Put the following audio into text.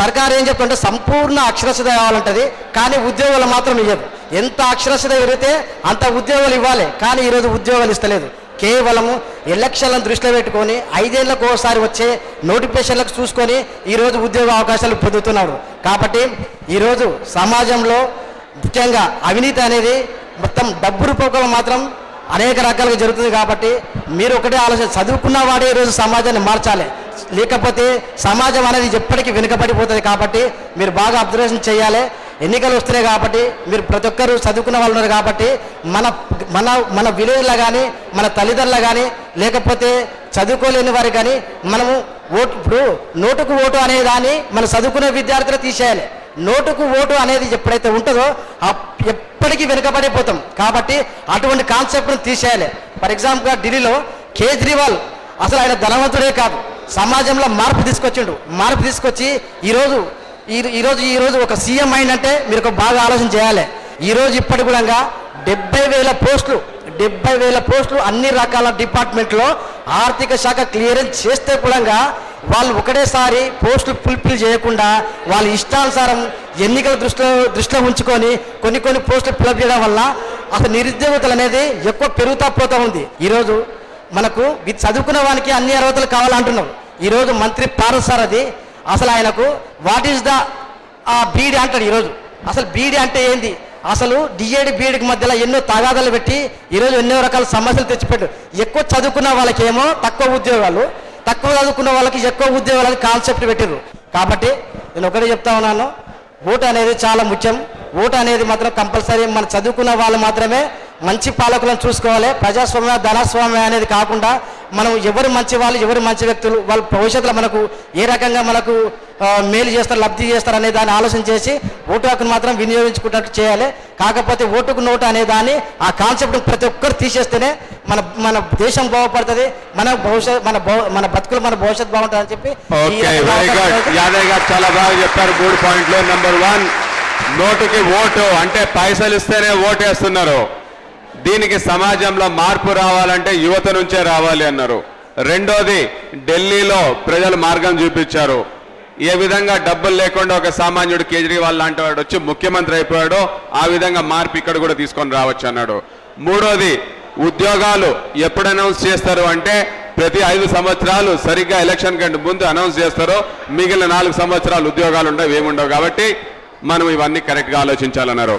సర్కారు ఏం చెప్తుంటే సంపూర్ణ అక్షరస్యత కావాలంటది కానీ ఉద్యోగాలు మాత్రం ఇవ్వదు ఎంత అక్షరస్యత పెరిగితే అంత ఉద్యోగాలు ఇవ్వాలి కానీ ఈరోజు ఉద్యోగాలు ఇస్తలేదు. కేవలము ఎలక్షన్లను దృష్టిలో పెట్టుకొని ఐదేళ్ళకు ఒకసారి వచ్చే నోటిఫికేషన్లకు చూసుకొని ఈరోజు ఉద్యోగ అవకాశాలు పొందుతున్నారు. కాబట్టి ఈరోజు సమాజంలో ముఖ్యంగా అవినీతి అనేది మొత్తం డబ్బు రూపంలో మాత్రం అనేక రకాలుగా జరుగుతుంది కాబట్టి మీరు ఒకటే ఆలోచన చదువుకున్న వాడే ఈరోజు సమాజాన్ని మార్చాలి. లేకపోతే సమాజం అనేది ఎప్పటికీ వెనుకబడిపోతుంది కాబట్టి మీరు బాగా అబ్జర్వేషన్ చేయాలి. ఎన్నికలు వస్తున్నాయి కాబట్టి మీరు ప్రతి ఒక్కరు చదువుకున్న వాళ్ళు ఉన్నారు కాబట్టి మన మన మన విలేజ్లో కానీ మన తల్లిదండ్రులు కానీ లేకపోతే చదువుకోలేని వారు కానీ మనము ఓటు ఇప్పుడు నోటుకు ఓటు అనే దాన్ని మన చదువుకునే విద్యార్థులు తీసేయాలి. నోటుకు ఓటు అనేది ఎప్పుడైతే ఉంటుందో అప్- ఎప్పటికీ వెనుకబడిపోతాం. కాబట్టి అటువంటి కాన్సెప్ట్ను తీసేయాలి. ఫర్ ఎగ్జాంపుల్గా ఢిల్లీలో కేజ్రీవాల్ అసలు ఆయన ధనవంతుడే కాదు. సమాజంలో మార్పు తీసుకొచ్చిండు. మార్పు తీసుకొచ్చి ఈరోజు ఈ- ఈరోజు ఈరోజు ఒక సీఎం అయిందంటే మీరు ఒక బాగా ఆలోచన చేయాలి. ఈరోజు ఇప్పటి కూడా డెబ్బై వేల పోస్టులు డెబ్బై వేల పోస్టులు అన్ని రకాల డిపార్ట్మెంట్లో ఆర్థిక శాఖ క్లియరెన్స్ చేస్తే కూడా వాళ్ళు ఒకటేసారి పోస్టులు ఫుల్ఫిల్ చేయకుండా వాళ్ళ ఇష్టానుసారం ఎన్నికల దృష్టిలో దృష్టిలో ఉంచుకొని కొన్ని కొన్ని పోస్టులు ఫిల్అప్ చేయడం వల్ల అసలు నిరుద్యోగతలు అనేది ఎక్కువ పెరుగుతా పోతూ ఉంది. ఈరోజు మనకు చదువుకున్న వాళ్ళకి అన్ని అర్హతలు కావాలంటున్నారు ఈరోజు మంత్రి పారసారథి అసలు ఆయనకు వాట్ ఈస్ ద బీడీ అంటాడు ఈరోజు అసలు బీడీ అంటే ఏంది? అసలు డిఏడి బీఈడికి మధ్యలో ఎన్నో తగాదాలు పెట్టి ఈరోజు ఎన్నో రకాల సమస్యలు తెచ్చిపెట్టు ఎక్కువ చదువుకున్న వాళ్ళకేమో తక్కువ ఉద్యోగాలు తక్కువ చదువుకున్న వాళ్ళకి ఎక్కువ ఉద్యోగాలని కాన్సెప్ట్ పెట్టారు కాబట్టి నేను ఒకటే చెప్తా ఉన్నాను. ఓటు అనేది చాలా ముఖ్యం. ఓటు అనేది మాత్రం కంపల్సరీ మన చదువుకున్న వాళ్ళు మాత్రమే మంచి పాలకులను చూసుకోవాలి. ప్రజాస్వామ్య ధనస్వామ్య అనేది కాకుండా మనం ఎవరు మంచి వాళ్ళు ఎవరు మంచి వ్యక్తులు వాళ్ళ భవిష్యత్తులో మనకు ఏ రకంగా మనకు మేలు చేస్తారు లబ్ధి చేస్తారు అనే దాన్ని ఆలోచన చేసి ఓటు హక్కును మాత్రం వినియోగించుకున్నట్టు చేయాలి. కాకపోతే ఓటుకు నోటు అనే దాన్ని ఆ కాన్సెప్ట్ ప్రతి ఒక్కరు తీసేస్తేనే మన మన దేశం బాగుపడుతుంది మన భవిష్యత్ మన మన బతుకులు మన భవిష్యత్తు బాగుంటుంది అని చెప్పి యాదవ్ గారు చాలా బాగా చెప్పారు. మూడు పాయింట్లు. నెంబర్ వన్ నోటుకి ఓటు అంటే పైసలు ఇస్తేనే ఓటు వేస్తున్నారు. దీనికి సమాజంలో మార్పు రావాలంటే యువత నుంచే రావాలి అన్నారు. రెండోది ఢిల్లీలో ప్రజలు మార్గం చూపించారు. ఏ విధంగా డబ్బులు లేకుండా ఒక సామాన్యుడు కేజ్రీవాల్ లాంటి వాడు వచ్చి ముఖ్యమంత్రి అయిపోయాడో ఆ విధంగా మార్పు ఇక్కడ కూడా తీసుకొని రావచ్చు అన్నాడు. మూడోది ఉద్యోగాలు ఎప్పుడు అనౌన్స్ చేస్తారు అంటే ప్రతి ఐదు సంవత్సరాలు సరిగ్గా ఎలక్షన్ కంటే ముందు అనౌన్స్ చేస్తారో. మిగిలిన నాలుగు సంవత్సరాలు ఉద్యోగాలు ఉండవు ఏముండవు కాబట్టి మనం ఇవన్నీ కరెక్ట్గా ఆలోచించాలన్నారు.